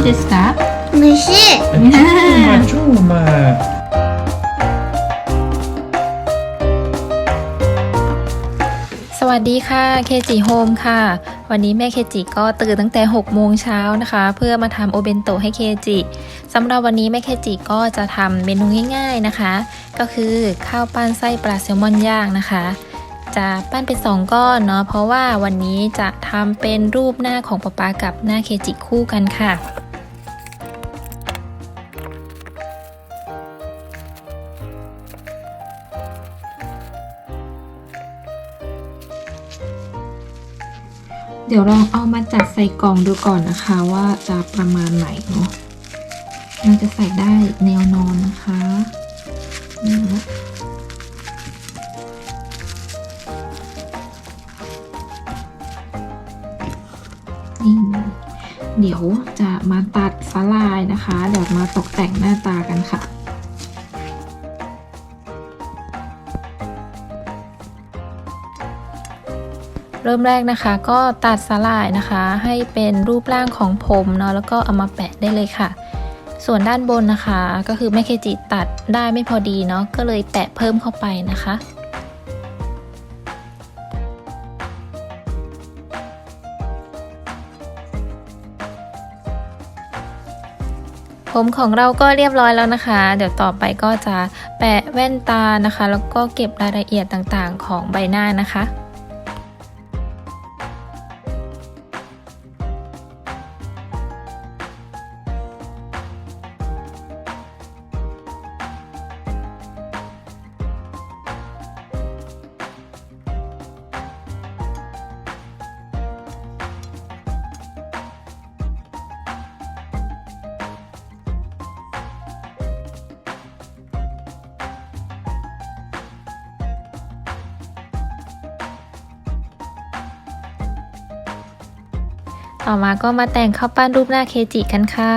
いですか美味しい ね超うまい สวัสดีค่ะเคจิโฮมค่ะ วันนี้แม่เคจิก็ตื่นตั้งแต่ 6 โมงเช้านะคะ เพื่อมาทำโอเบนโตะให้เคจิสำหรับวันนี้แม่เคจิก็จะทำเมนูง่ายๆนะคะ ก็คือข้าวปั้นไส้ปลาแซลมอนย่างนะคะ จะปั้นเป็น 2 ก้อนเนาะเพราะว่าวันนี้จะทำเป็นรูปหน้าของป๊าป๊ากับหน้าเคจิคู่กันค่ะ เดี๋ยวลองเอามาจัดใส่กล่องดูก่อนนะคะว่าจะประมาณไหนเนาะมันจะใส่ได้แนวนอนนะคะนี่นะนี่เดี๋ยวจะมาตัดสลายนะคะ เดี๋ยวมาตกแต่งหน้าตากันค่ะ ริ่มแรกนะคะ ก็ตัดสลายนะคะ ให้เป็นรูปร่างของผมเนาะแล้วก็เอามาแปะได้เลยค่ะ ส่วนด้านบนนะคะ ก็คือแม่เคจิตัดได้ไม่พอดีเนาะก็เลยแปะเพิ่มเข้าไปนะคะผมของเราก็เรียบร้อยแล้วนะคะ เดี๋ยวต่อไปก็จะแปะแว่นตานะคะ แล้วก็เก็บรายละเอียดต่างๆของใบหน้านะคะ ต่อมาก็มาแต่งข้าวปั้นรูปหน้าเคจิกันค่ะ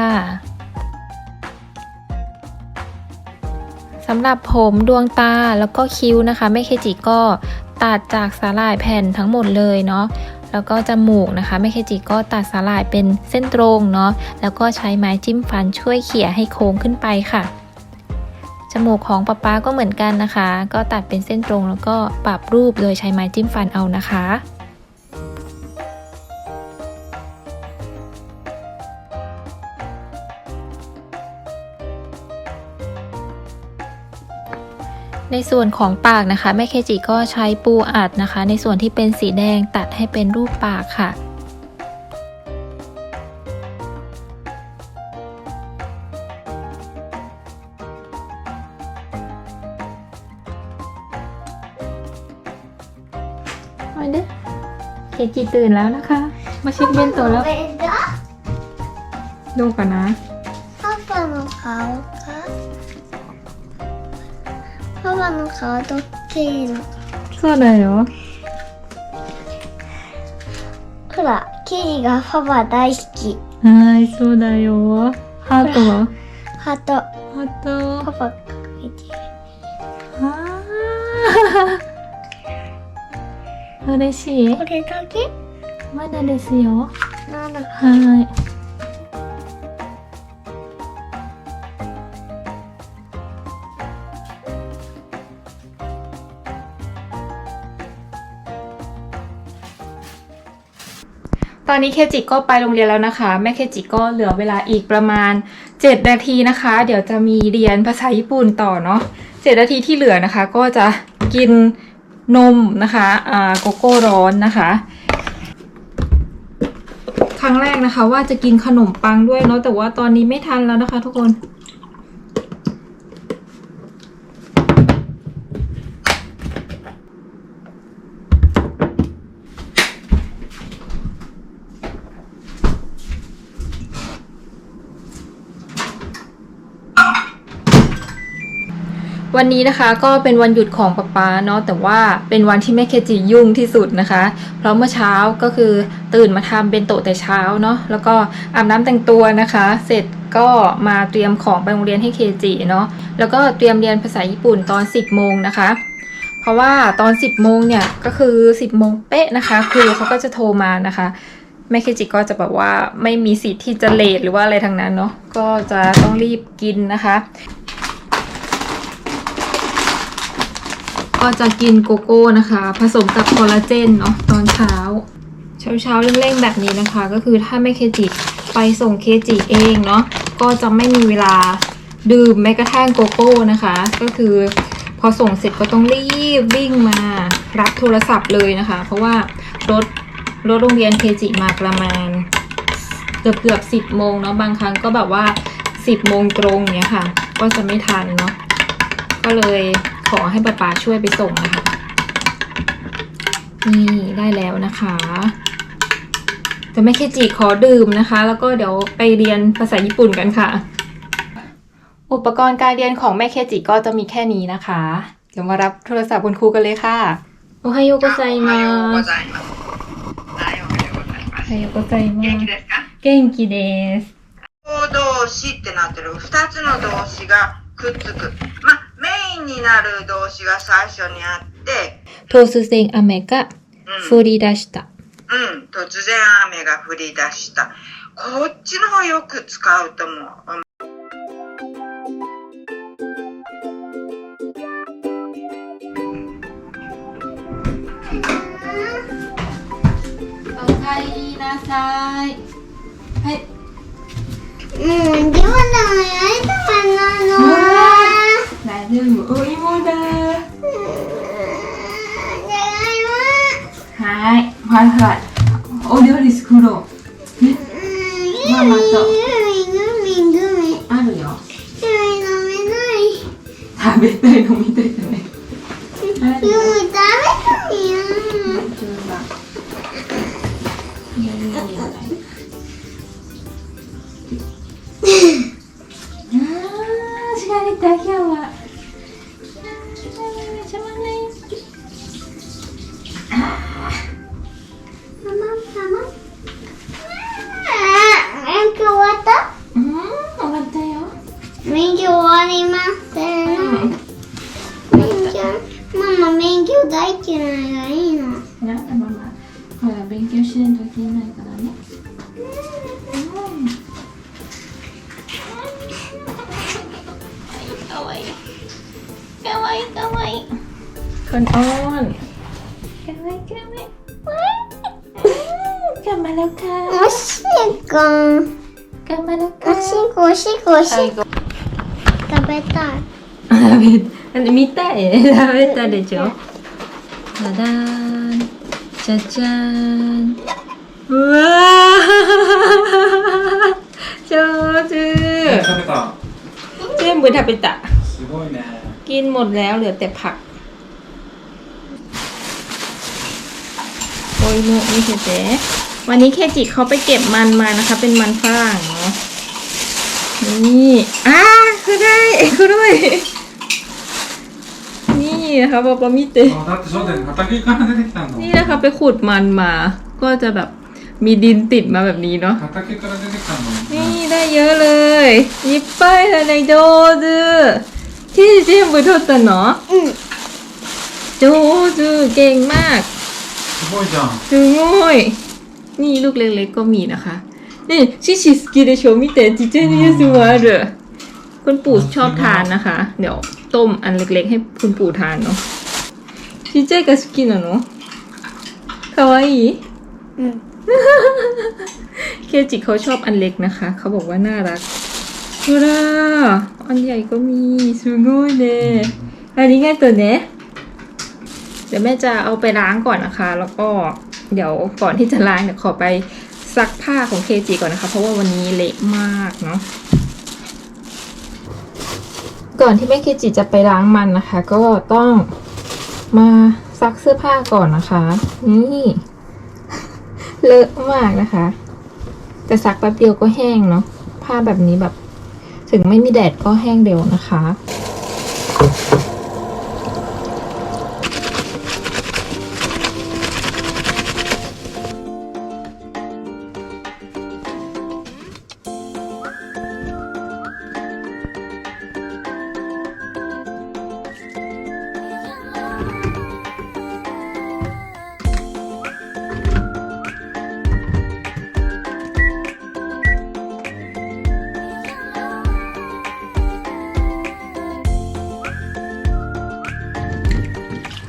สำหรับผมดวงตาแล้วก็คิ้วนะคะแม่เคจิก็ตัดจากสาหร่ายแผ่นทั้งหมดเลยเนาะแล้วก็จมูกนะคะแม่เคจิก็ตัดสาหร่ายเป็นเส้นตรงเนาะแล้วก็ใช้ไม้จิ้มฟันช่วยเขี่ยให้โค้งขึ้นไปค่ะ จมูกของป๊าป๊าก็เหมือนกันนะคะ ก็ตัดเป็นเส้นตรงแล้วก็ปรับรูปโดยใช้ไม้จิ้มฟันเอานะคะ ในส่วนของปากนะคะแม่เคจิก็ใช้ปูอัดนะคะ ในส่วนที่เป็นสีแดงตัดให้เป็นรูปปากค่ะมาเด้อเคจิตื่นแล้วนะคะ มาเช็คเบนโตแล้ว ดูก่อนนะ パの顔どっちのそうだよ。ほらキリがパパ大好き。はいそうだよ。ハートは？ハート。ハート。パパが描いてる。あー。嬉しい？これだけ？まだですよ。はい อนนี้เคจิก็ไปโรงเรียนแล้วนะคะ แม่เคจิก็เหลือเวลาอีกประมาณ 7 นาทีนะคะ เดี๋ยวจะมีเรียนภาษาญี่ปุ่นต่อเนาะ7นาทีที่เหลือนะคะ ก็จะกินนมนะคะอ่าโกโก้ร้อนนะคะ ครั้งแรกนะคะว่าจะกินขนมปังด้วยเนาะแต่ว่าตอนนี้ไม่ทันแล้วนะคะ ทุกคน วันนี้นะคะก็เป็นวันหยุดของป๊าป๊าเนาะแต่ว่าเป็นวันที่แม่เคจิยุ่งที่สุดนะคะ เพราะเมื่อเช้าก็คือตื่นมาทำเบนโตะแต่เช้าเนาะแล้วก็อาบน้ำแต่งตัวนะคะ เสร็จก็มาเตรียมของไปโรงเรียนให้เคจิเนาะแล้วก็เตรียมเรียนภาษาญี่ปุ่นตอน 10โมงนะคะ เพราะว่าตอน 10โมงเนี่ยก็คือ 10โมงเป๊ะนะคะครูเขาก็จะโทรมานะคะแม่เคจิก็จะแบบว่าไม่มีสิทธิ์ที่จะเลทหรือว่าอะไรทั้งนั้นเนาะก็จะต้องรีบกินนะคะ ก็จะกินโกโก้นะคะ ผสมกับคอลลาเจนเนาะตอนเช้า เช้าเช้าเร่งๆแบบนี้นะคะ ก็คือถ้าไม่เคจิไปส่งเคจิเองเนาะก็จะไม่มีเวลาดื่มแม้กระทั่งโกโก้นะคะ ก็คือพอส่งเสร็จก็ต้องรีบวิ่งมารับโทรศัพท์เลยนะคะ เพราะว่ารถรถโรงเรียนเคจิมาประมาณเกือบเกือบสิบโมงเนาะบางครั้งก็แบบว่าสิบโมงตรงเนี้ยค่ะ ก็จะไม่ทันเนาะก็เลย อให้ป้าป๋าช่วยไปส่งนะคะ นี่ได้แล้วนะคะจะไม่เคจิขอดื่มนะคะ แล้วก็เดี๋ยวไปเรียนภาษาญี่ปุ่นกันค่ะ อุปกรณ์การเรียนของแม่เคจิก็จะมีแค่นี้นะคะ เดี๋ยวมารับโทรศัพท์คุณครูกันเลยค่ะโอไฮโยโกไซ おは มา ようございます。はい、おはようございま โอ す。 ไฮโยโกไซมา 元気ですか元気です動動詞ってなってる二つの動詞がくっつく。まあ、メイ ンになる動詞が最初にあって、突然雨がうん、降り出した。うん、突然雨が降り出した。こっちの方よく使うと思う。おかえりなさい。はい。もう、自分でもやりたかなの。でもお芋だ。はいはいはいお料理作ろうねママとあるよ食べたい飲みたいだねああ、疲れた、今日はしっこ、おしっこ、おしっこ。食べたい。食べ見たい食べたでしょじゃだーんじゃじゃーんうわー上手食べた全部食べたすごいね กินหมดแล้วเหลือแต่ผักโอ้ยโมนี่เจ๊ วันนี้เคจิเขาไปเก็บมันมานะคะ เป็นมันฝรั่งเนาะนี่อ่าคือได้คือด้วย นี่นะคะปอปอมิเตะ あだってそうだよね畑から出てきたんだもん นี่นะคะไปขุดมันมา ก็จะแบบมีดินติดมาแบบนี้เนาะ 畑から出てきたんだもん นี่ได้เยอะเลยยิปป้ายอะไรโดซึที่เจมบุโทตันเนาะ うん。 โจซึเก่งมาก すごいじゃん すごい นี่ลูกเล็กๆก็มีนะคะนี่ชิชิสกิเดโชมิเตจิเจเนซูวาเดคุณปู่ชอบทานนะคะ เดี๋ยวต้มอันเล็กๆ ให้คุณปู่ทานเนาะชิเจกัสกินะเนาะคาวาอีเคจิเขาชอบอันเล็กนะคะ เขาบอกว่าน่ารักดูละอันใหญ่ก็มีสุงยเลยอันนี้ง่ายตัวเนี้ยเดี๋ยวแม่จะเอาไปล้างก่อนนะคะ แล้วก็ เดี๋ยวก่อนที่จะล้างเดี๋ยวขอไปซักผ้าของเคจิก่อนนะคะ เพราะว่าวันนี้เละมากเนาะก่อนที่แม่เคจิจะไปล้างมันนะคะ ก็ต้องมาซักเสื้อผ้าก่อนนะคะ นี่ เลอะมากนะคะ แต่ซักแป๊บเดียวก็แห้งเนาะผ้าแบบนี้แบบ ถึงไม่มีแดดก็แห้งเร็วนะคะ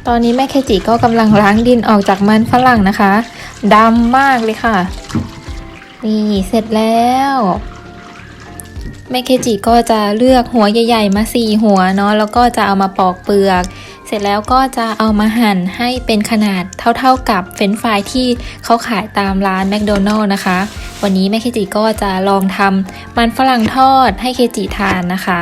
ตอนนี้แม่เคจิก็กำลังล้างดินออกจากมันฝรั่งนะคะดำมากเลยค่ะ นี่เสร็จแล้วแม่เคจิก็จะเลือกหัวใหญ่ ๆ มาสี่หัวเนาะแล้วก็จะเอามาปอกเปลือก เสร็จแล้วก็จะเอามาหั่นให้เป็นขนาดเท่าๆกับเฟรนฟรายที่เขาขายตามร้านแมคโดนัลล์นะคะ วันนี้แม่เคจิก็จะลองทำมันฝรั่งทอดให้เคจิทานนะคะ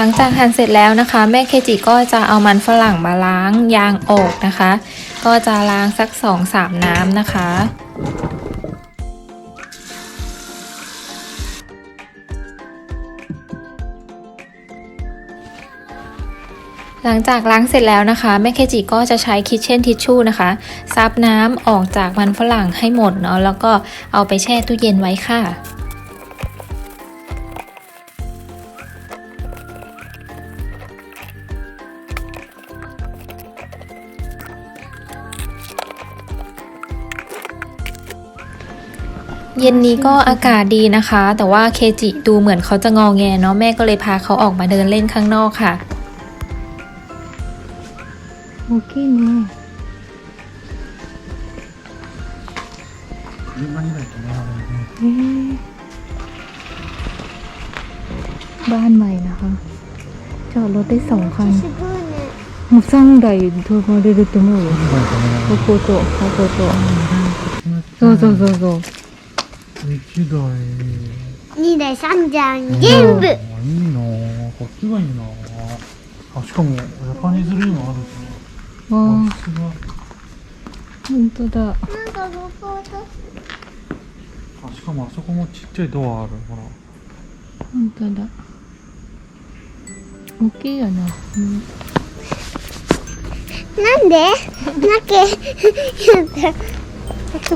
หลังจากหั่นเสร็จแล้วนะคะ แม่เคจิก็จะเอามันฝรั่งมาล้างยางออกนะคะ ก็จะล้างสัก 2-3 น้ำนะคะหลังจากล้างเสร็จแล้วนะคะแม่เคจิก็จะใช้คิทเช่นทิชชู่นะคะซับน้ำออกจากมันฝรั่งให้หมดเนาะแล้วก็เอาไปแช่ตู้เย็นไว้ค่ะ เย็นนี้ก็อากาศดีนะคะ แต่ว่าเคจิดูเหมือนเขาจะงองแงเนาะแม่ก็เลยพาเขาออกมาเดินเล่นข้างนอกค่ะโอเคเนี่ยบ้านใหม่นะคะ จอดรถได้สองคันมุสร้งใดทัวร์มาได้ดูตัวมือโคโตโคโตโซโซโซ 1台。2台3台全部いいな。こっちがいいな。あしかもジャパニーズルームあるしわあ。本当だ。なんか僕落とすあしかもあそこもちっちゃいドアある。ほら。本当だ。大きいよな、うん、なんで？なけ。やった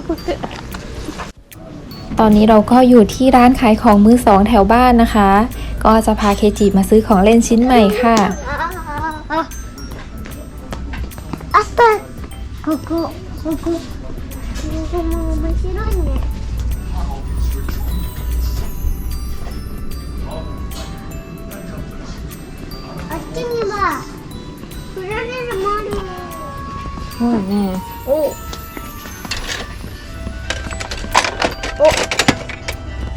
ตอนนี้เราก็อยู่ที่ร้านขายของมือสองแถวบ้านนะคะ ก็จะพาเคจิมาซื้อของเล่นชิ้นใหม่ค่ะ ああ。あった。ここ。ここ。ここも面白いね。あっちには。プラレールもあるよ。そうだね。お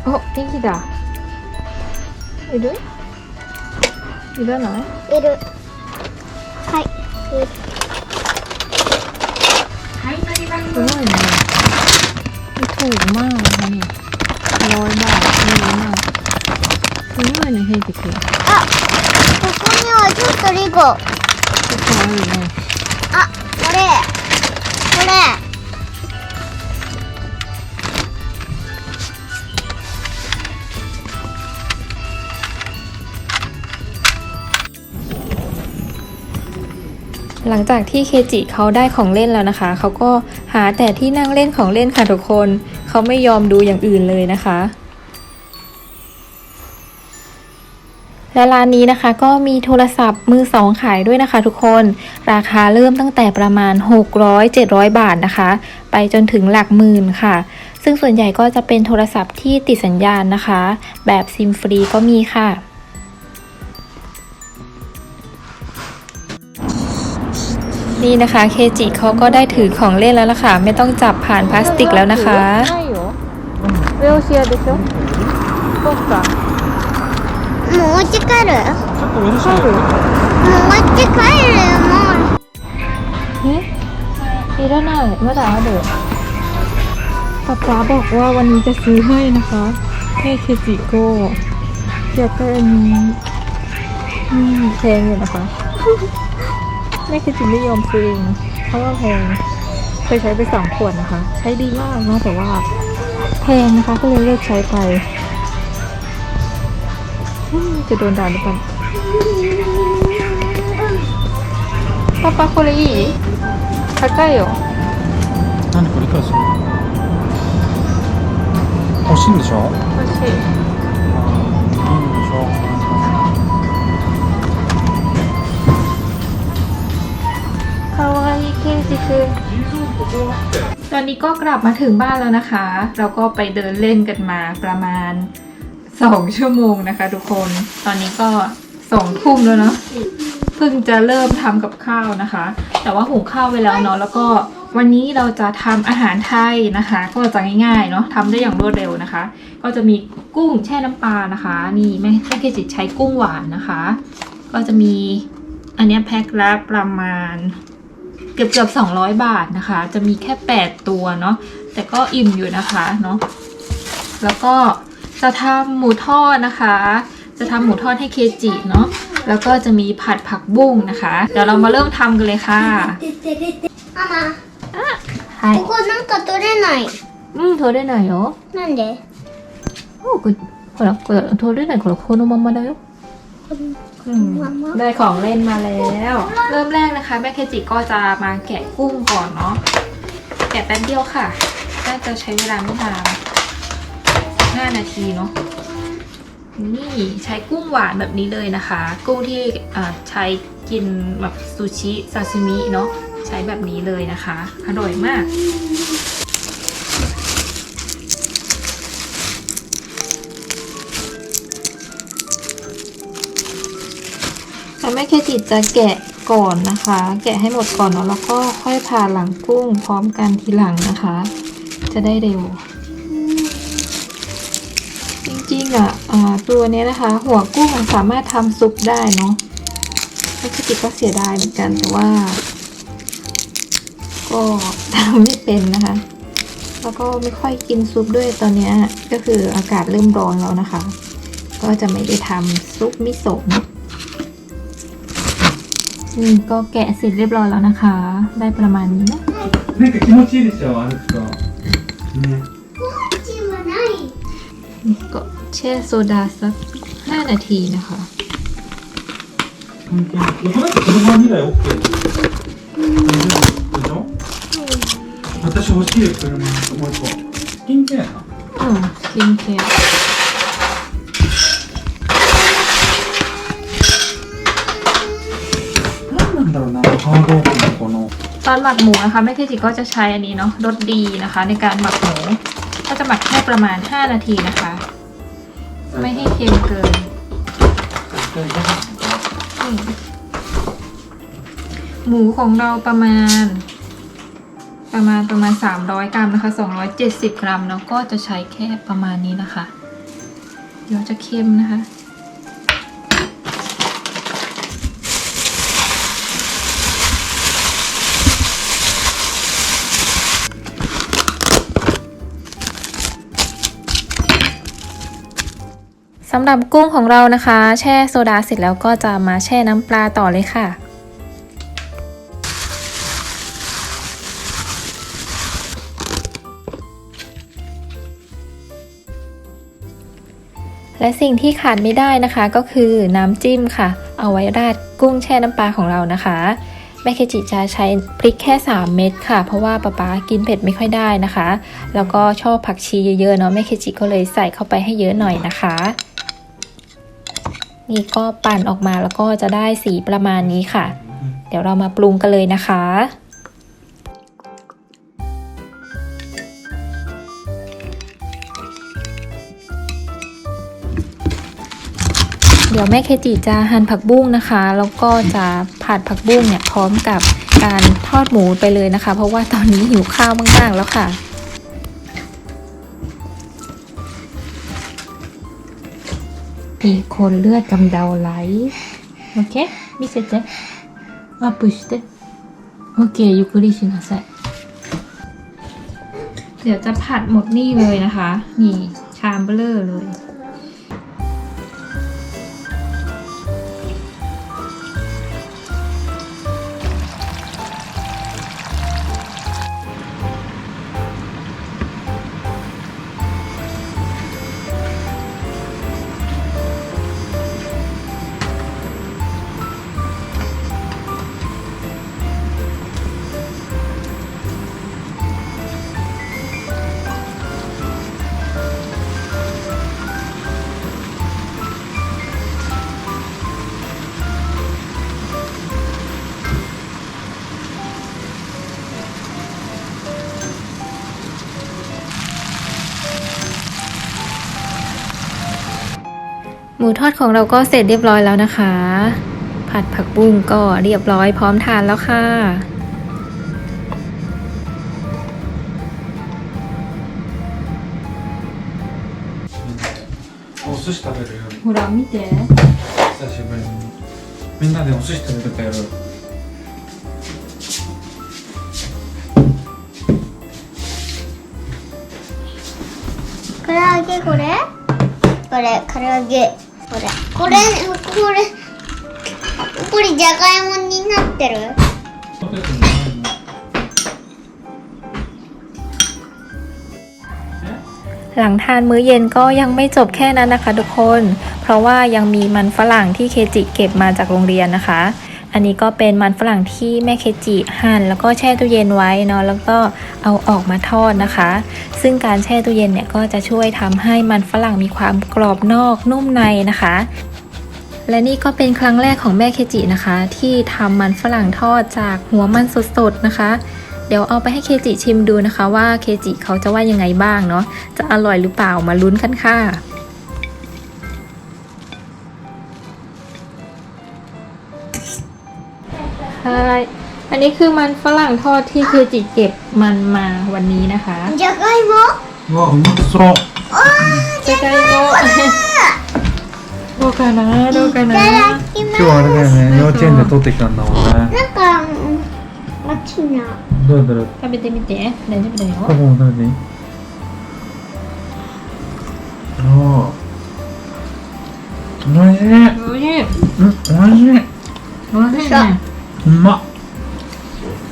お元気だ。いるいらないいる。はい。すごいね。ถูกมากนะคะเนี่ยร้อยบาทไม่รู้มากすごいね、ヘイテク。あ、ここにはちょっとリコ。あ、結構あるね。これ。これ。 หลังจากที่เคจิเขาได้ของเล่นแล้วนะคะ เขาก็หาแต่ที่นั่งเล่นของเล่นค่ะทุกคน เขาไม่ยอมดูอย่างอื่นเลยนะคะ และร้านนี้นะคะก็มีโทรศัพท์มือสองขายด้วยนะคะทุกคน ราคาเริ่มตั้งแต่ประมาณ 600-700 บาทนะคะ ไปจนถึงหลักหมื่นค่ะ ซึ่งส่วนใหญ่ก็จะเป็นโทรศัพท์ที่ติดสัญญาณนะคะ แบบซิมฟรีก็มีค่ะ นี่นะคะเคจิเขาก็ได้ถือของเล่นแล้วล่ะค่ะ ไม่ต้องจับผ่านพลาสติกแล้วนะคะเวลเชียร์ดิชปุ๊บก่อหมูจะกเหรอหมูจะกเหรอมอนเฮ้ยีด้านหน้าเมื่อไหเดี๋ยวป๊าป๊าบอกว่าวันนี้จะซื้อให้นะคะให้เคจิโก้เกยวกับอันนี้แพงอยู่นะคะ แม่เคจิไม่ยอมซื้อเองเพราะว่าแพงเคยใช้ไปสองขวดนะคะ ใช้ดีมากนะแต่ว่า แพงนะคะก็เลยเลิกใช้ไปอืมจะโดนด่าหรือเปล่าป๊าป๊าこれいい 高いよ何これいくらする欲しいんでしょ欲しいあーいいんでしょ ี่กินสิคือตอนนี้ก็กลับมาถึงบ้านแล้วนะคะ เราก็ไปเดินเล่นกันมาประมาณสองชั่วโมงนะคะทุกคน ตอนนี้ก็สองทุ่มแล้วเนาะเพิ่งจะเริ่มทำกับข้าวนะคะ แต่ว่าหุงข้าวไปแล้วเนาะแล้วก็วันนี้เราจะทำอาหารไทยนะคะ ก็จะง่ายๆเนาะทำได้อย่างรวดเร็วนะคะ ก็จะมีกุ้งแช่น้ำปลานะคะ นี่แม่แม่เคจิตใช้กุ้งหวานนะคะ ก็จะมีอันนี้แพ็คละประมาณ เกือบเกือบสองร้อยบาทนะคะ จะมีแค่แปดตัวเนาะ แต่ก็อิ่มอยู่นะคะเนาะ แล้วก็จะทำหมูทอดนะคะ จะทำหมูทอดให้เคจิเนาะ แล้วก็จะมีผัดผักบุ้งนะคะ เดี๋ยวเรามาเริ่มทำกันเลยค่ะ ママ、 はい ここなんか取れない。うん、取れないよ。なんでおこれほら、これ取れないからこのままだよ。このまま ได้ของเล่นมาแล้ว เริ่มแรกนะคะแม่เคจิก็จะมาแกะกุ้งก่อนเนาะแกะแป๊บเดียวค่ะน่าจะใช้เวลาไม่นานห้านาทีเนาะนี่ใช้กุ้งหวานแบบนี้เลยนะคะ กุ้งที่อ่าใช้กินแบบซูชิซาซิมิเนาะใช้แบบนี้เลยนะคะ อร่อยมาก แต่แม่เคจิจะแกะก่อนนะคะ แกะให้หมดก่อนเนาะแล้วก็ค่อยผ่าหลังกุ้งพร้อมกันทีหลังนะคะ จะได้เร็ว จริงๆอะอ่าตัวเนี้ยนะคะ หัวกุ้งมันสามารถทำซุปได้เนาะแม่เคจิก็เสียดายเหมือนกันแต่ว่า ก็ทำไม่เป็นนะคะ แล้วก็ไม่ค่อยกินซุปด้วยตอนนี้ก็คืออากาศเริ่มร้อนแล้วนะคะ ก็จะไม่ได้ทำซุปมิโซะ นอะ นี่ก็แกะเสร็จเรียบร้อยแล้วนะคะ ได้ประมาณนี้นะ なんか気持ちいいでしょ歩くとねチームない。 นี่ก็แช่โซดาสัก 5 นาทีนะคะ 関係ない僕だって車2台 OK でしょ私欲しいよ車もう一個スキンケアな อืมสกินแคร์ ตอนหมักหมูนะคะแม่เคจิก็จะใช้อันนี้เนาะรสดีนะคะ ในการหมักหมูก็จะหมักแค่ประมาณ 5 นาทีนะคะ ไม่ให้เค็มเกินหมูของเราประมาณ ประมาณประมาณ 300 กรัมนะคะ 270 กรัมแล้วก็จะใช้แค่ประมาณนี้นะคะ เดี๋ยวจะเค็มนะคะำหรับกุ้งของเรานะคะ แช่โซดาเสร็จแล้วก็จะมาแช่น้ำปลาต่อเลยค่ะและสิ่งที่ขาดไม่ได้นะคะก็คือน้ำจิ้มค่ะ เอาไว้ราดกุ้งแช่น้ำปลาของเรานะคะแม่เคจิจะใช้พริกแค่ 3 เม็ดค่ะ เพราะว่าป๊าป๊ากินเผ็ดไม่ค่อยได้นะคะ แล้วก็ชอบผักชีเยอะๆเนาะแม่เคจิก็เลยใส่เข้าไปให้เยอะหน่อยนะคะ นี่ก็ปั่นออกมาแล้วก็จะได้สีประมาณนี้ค่ะ เดี๋ยวเรามาปรุงกันเลยนะคะ เดี๋ยวแม่เคจิจะหั่นผักบุ้งนะคะ แล้วก็จะผัดผักบุ้งเนี่ยพร้อมกับการทอดหมูไปเลยนะคะ เพราะว่าตอนนี้หิวข้าวมากๆแล้วค่ะ มีคนเลือดกำเดาไหล โอเค見せてアップしてโอเคゆっくりしなさいเดี๋ยวจะผัดหมดนี่เลยนะคะ นี่ชามเบลอเลย มูทอดของเราก็เสร็จเรียบร้อยแล้วนะคะ ผัดผักบุ้งก็เรียบร้อยพร้อมทานแล้วค่ะ お寿司食べるよほら見て久しぶりにみんなでお寿司食べてたよ唐揚げこれこれ唐揚げ これこれこれこれじゃがいもになってるポテトないの หลังทานมื้อเย็นก็ยังไม่จบแค่นั้นนะคะทุกคน เพราะว่ายังมีมันฝรั่งที่เคจิเก็บมาจากโรงเรียนนะคะ อันนี้ก็เป็นมันฝรั่งที่แม่เคจิหั่นแล้วก็แช่ตู้เย็นไว้เนาะแล้วก็เอาออกมาทอดนะคะ ซึ่งการแช่ตู้เย็นเนี่ยก็จะช่วยทำให้มันฝรั่งมีความกรอบนอกนุ่มในนะคะ และนี่ก็เป็นครั้งแรกของแม่เคจินะคะ ที่ทำมันฝรั่งทอดจากหัวมันสดๆนะคะเดี๋ยวเอาไปให้เคจิชิมดูนะคะว่าเคจิเขาจะว่ายังไงบ้างเนาะจะอร่อยหรือเปล่ามาลุ้นกันค่ะ อันนี้คือมันฝรั่งทอดที่เคจิเก็บมันมาวันนี้นะคะ じゃがいもうわうまそうじゃがいもどうかなどうかいなただきます今日あれだよね幼稚園で取ってきたんだもんねなんかうん熱いなどうやったら食べてみて大丈夫だパパよも食べていいああおいしいおいしいうんおいしいおいしいねうまっ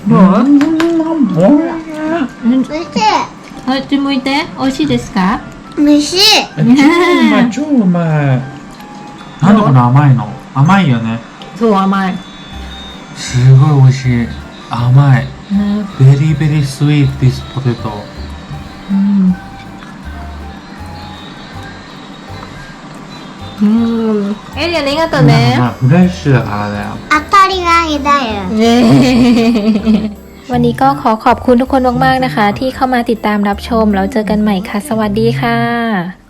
どううん。おいしい。美味しい。あっち向いて美味しい。ですか美味しい。超うまい。超うまい。なんでこの甘い。の甘い。よねそう甘いすごい美味しい。甘いうんベリーベリースイート this ポテトうん 음, 에리언 링하다 네. 아, 브레스 알아 요. อัตตาริกาเฮได้เหรอ 예. วันนี้ก็ขอขอบคุณทุกคนมากๆนะคะ ที่เข้ามาติดตามรับชมแล้วเจอกันใหม่ค่ะ สวัสดีค่ะ